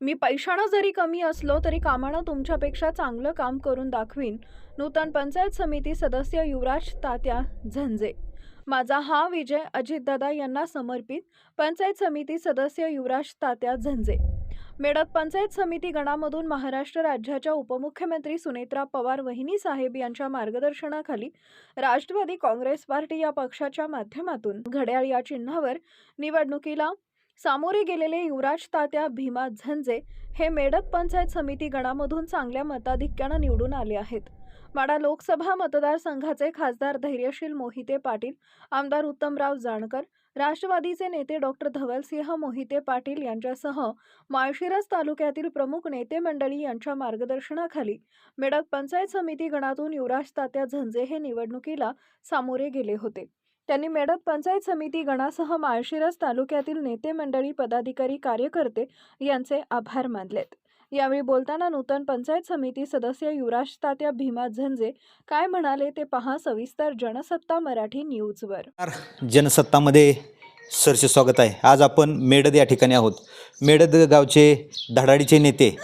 मी पैशानं जरी कमी असलो तरी कामानं तुमच्यापेक्षा चांगलं काम करून दाखवीन. नूतन पंचायत समिती सदस्य युवराज तात्या झंजे माझा हा विजय अजितदादा यांना समर्पित पंचायत समिती सदस्य युवराज तात्या झंजे मेडत पंचायत समिती गणामधून महाराष्ट्र राज्याच्या उपमुख्यमंत्री सुनेत्रा पवार वहिनी साहेब यांच्या मार्गदर्शनाखाली राष्ट्रवादी काँग्रेस पार्टी या पक्षाच्या माध्यमातून घड्याळ या चिन्हावर निवडणुकीला सामोरे गेलेले युवराज तात्या भीमा झंजे हे मेडक पंचायत समिती गणामधून चांगल्या मताधिक्यानं निवडून आले आहेत. माडा लोकसभा मतदारसंघाचे खासदार धैर्यशील मोहिते पाटील आमदार उत्तमराव जाणकर राष्ट्रवादीचे नेते डॉक्टर धवलसिंह मोहिते पाटील यांच्यासह माळशिरस तालुक्यातील प्रमुख नेते मंडळी यांच्या मार्गदर्शनाखाली मेडक पंचायत समिती गणातून युवराज तात्या झंजे हे निवडणुकीला सामोरे गेले होते. त्यांनी मेडत पंचायत समिती गणासह माळशिरस तालुक्यातील नेते मंडळी पदाधिकारी कार्यकर्ते यांचे आभार मानलेत. यावेळी बोलताना नूतन पंचायत समिती सदस्य युवराज तात्या भीमा झंजे काय म्हणाले ते पहा सविस्तर जनसत्ता मराठी न्यूजवर. जनसत्तामध्ये सरचे स्वागत आहे. आज आपण मेडद या ठिकाणी आहोत. मेडद गावचे धडाडीचे नेते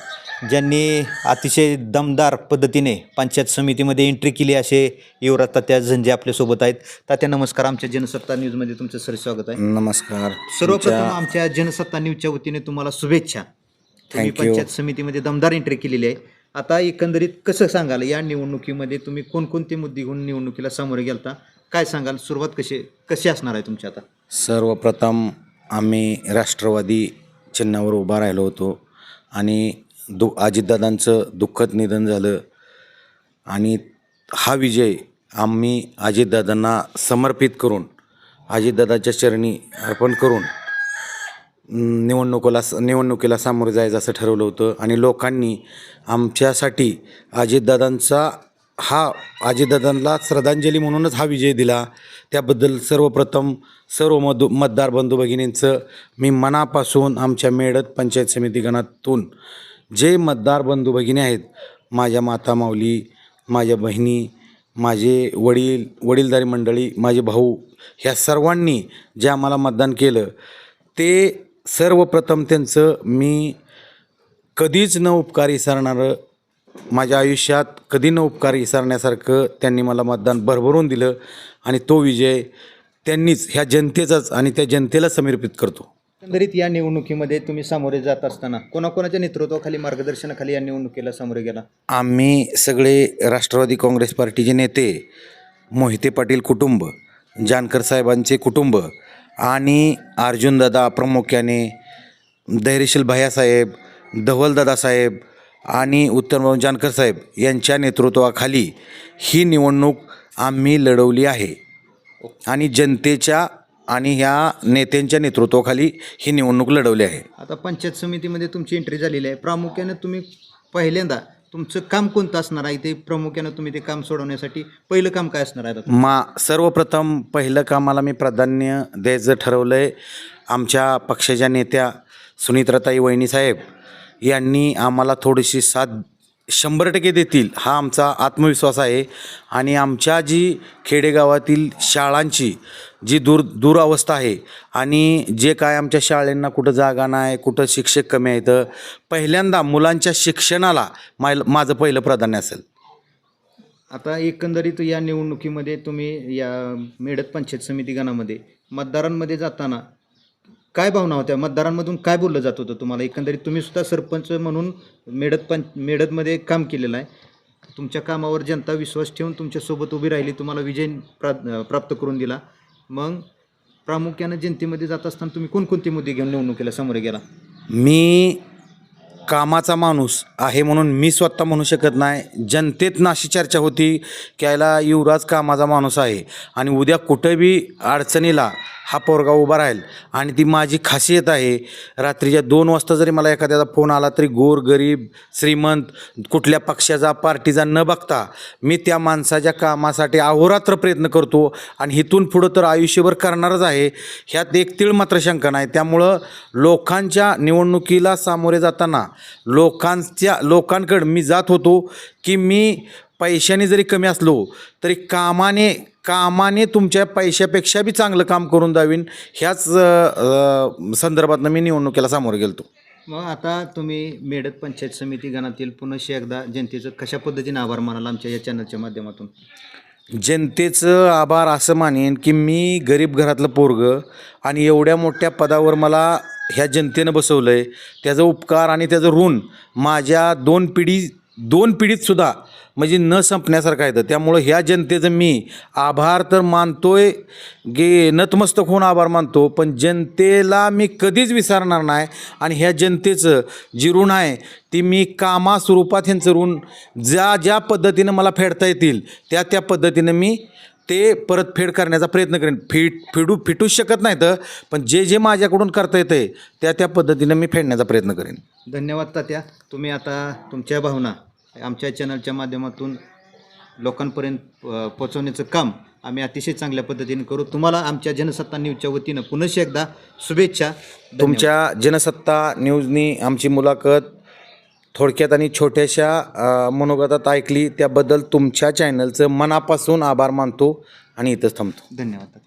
ज्यांनी अतिशय दमदार पद्धतीने पंचायत समितीमध्ये एंट्री केली असे युवराज तात्या झंजे आपल्यासोबत आहेत. तात्या नमस्कार. आमच्या जनसत्ता न्यूजमध्ये तुमचं सर स्वागत आहे. नमस्कार. सर्वप्रथम आमच्या जनसत्ता न्यूजच्या वतीने तुम्हाला शुभेच्छा. तुम्ही Thank you. पंचायत समितीमध्ये दमदार एंट्री केलेली आहे. आता एकंदरीत कसं सांगाल या निवडणुकीमध्ये तुम्ही कोणकोणते मुद्दे घेऊन निवडणुकीला सामोरे गेलता? काय सांगाल? सुरुवात कशी कशी असणार आहे तुमची आता? सर्वप्रथम आम्ही राष्ट्रवादी चिन्हावर उभा राहिलो होतो आणि दु अजितदादांचं दुःखद निधन झालं. आणि हा विजय आम्ही अजितदादांना समर्पित करून अजितदादाच्या चरणी अर्पण करून निवडणुकीला निवडणुकीला सामोरे जायचं असं ठरवलं होतं. आणि लोकांनी आमच्यासाठी अजितदादांचा हा अजितदादांना श्रद्धांजली म्हणूनच हा विजय दिला. त्याबद्दल सर्वप्रथम सर्व मधु मतदार बंधू भगिनींचं मी मनापासून आमच्या मेळत पंचायत समिती गणातून जे मतदार बंधू भगिनी आहेत माझ्या माता माऊली माझ्या बहिणी माझे वडील वडीलधारी मंडळी माझे भाऊ ह्या सर्वांनी जे आम्हाला मतदान केलं ते सर्वप्रथम त्यांचं मी कधीच न उपकारी सरणारं माझ्या आयुष्यात कधी न उपकार विसरण्यासारखं त्यांनी मला मतदान भरभरून दिलं आणि तो विजय त्यांनीच ह्या जनतेचाच आणि त्या जनतेला समर्पित करतो. एकंदरीत या निवडणुकीमध्ये तुम्ही सामोरे जात असताना कोणाकोणाच्या नेतृत्वाखाली मार्गदर्शनाखाली या निवडणुकीला सामोरे गेला? आम्ही सगळे राष्ट्रवादी काँग्रेस पार्टीचे नेते मोहिते पाटील कुटुंब जानकर साहेबांचे कुटुंब आणि अर्जुनदादा प्रामुख्याने धैर्यशील भैयासाहेब धवलदादा साहेब आणि उत्तमराव जानकर साहेब यांच्या नेतृत्वाखाली ही निवडणूक आम्ही लढवली आहे. आणि जनतेच्या आणि ह्या नेत्यांच्या नेतृत्वाखाली ही निवडणूक लढवली आहे. आता पंचायत समितीमध्ये तुमची एंट्री झालेली आहे. प्रामुख्याने तुम्ही पहिल्यांदा तुमचं काम कोणतं असणार आहे? ते प्रामुख्यानं तुम्ही ते काम सोडवण्यासाठी पहिलं काम काय असणार आहे? मा सर्वप्रथम पहिलं कामाला मी प्राधान्य द्यायचं ठरवलं आहे आमच्या पक्षाच्या नेत्या सुनित्राताई वहिनी साहेब यांनी आम्हाला थोडीशी साथ शंभर टक्के देतील हा आमचा आत्मविश्वास आहे. आणि आमच्या जी खेडेगावातील शाळांची जी दूर दुरावस्था आहे आणि जे काय आमच्या शाळेंना कुठं जागा नाही कुठं शिक्षक कमी आहेत पहिल्यांदा मुलांच्या शिक्षणाला माय माझं पहिलं प्राधान्य असेल. आता एकंदरीत या निवडणुकीमध्ये तुम्ही या मेडत पंचायत समिती गणामध्ये मतदारांमध्ये जाताना काय भावना होत्या? मतदारांमधून काय बोललं जात होतं तुम्हाला? एकंदरीत तुम्ही सुद्धा सरपंच म्हणून मेडत पंच मेडतमध्ये काम केलेलं आहे. तुमच्या कामावर जनता विश्वास ठेवून तुमच्यासोबत उभी राहिली तुम्हाला विजय प्रा प्राप्त करून दिला. मग प्रामुख्यानं जनतेमध्ये जात असताना तुम्ही कोणकोणते मुद्दे घेऊन निवडणुकीला समोर गेला. मी कामाचा माणूस आहे म्हणून मी स्वतः म्हणू शकत नाही. जनतेतनं अशी चर्चा होती की याला युवराज कामाचा माणूस आहे. आणि उद्या कुठं बी अडचणीला हा पोरगा उभा राहील. आणि ती माझी खासियत आहे रात्रीच्या दोन वाजता जरी मला एखाद्याचा फोन आला तरी गोर गरीब श्रीमंत कुठल्या पक्षाचा पार्टीचा न बघता मी त्या माणसाच्या कामासाठी अहोरात्र प्रयत्न करतो आणि इथून पुढं तर आयुष्यभर करणारच आहे. ह्यात एक तीळ मात्र शंका नाही. त्यामुळं लोकांच्या निवडणुकीला सामोरे जाताना लोकांच्या लोकांकडं मी जात होतो की मी पैशाने जरी कमी असलो तरी कामाने कामाने तुमच्या पैशापेक्षा बी चांगलं काम करून द्यावीन. ह्याच संदर्भातनं मी निवडणुकीला सामोरे गेलतो. मग आता तुम्ही मेडत पंचायत समिती गणातील पुनश्च एकदा जनतेचं कशा पद्धतीने आभार मानाल आमच्या या चॅनलच्या माध्यमातून? जनतेचं आभार असं मानेन की मी गरीब घरातलं पोरगं आणि एवढ्या मोठ्या पदावर मला ह्या जनतेनं बसवलं आहे त्याचा उपकार आणि त्याचं ऋण माझ्या दोन पिढी दोन पिढीतसुद्धा म्हणजे न संपण्यासारखं आहे तर त्यामुळं ह्या जनतेचं मी आभार तर मानतोय. गे नतमस्तक होऊन आभार मानतो पण जनतेला मी कधीच विसरणार नाही आणि ह्या जनतेचं जी ऋण आहे ती मी कामा स्वरूपात ह्यांचं ऋण ज्या ज्या पद्धतीनं मला फेडता येतील त्या त्या पद्धतीनं मी ते परतफेड करण्याचा प्रयत्न करेन. फिट फिडू फिटूच शकत नाही तर पण जे जे माझ्याकडून करता येतं त्या त्या पद्धतीनं मी फेडण्याचा प्रयत्न करेन. धन्यवाद तात्या. तुम्ही आता तुमच्या भावना आमच्या चॅनलच्या माध्यमातून लोकांपर्यंत पोहोचवण्याचं काम आम्ही अतिशय चांगल्या पद्धतीने करू. तुम्हाला आमच्या जनसत्ता न्यूजच्या वतीनं पुनश्च एकदा शुभेच्छा. तुमच्या जनसत्ता न्यूजनी आमची मुलाखत थोडक्यात आणि छोट्याशा मनोगतात ऐकली त्याबद्दल तुमच्या चॅनलचं मनापासून आभार मानतो आणि इथंच थांबतो. धन्यवाद.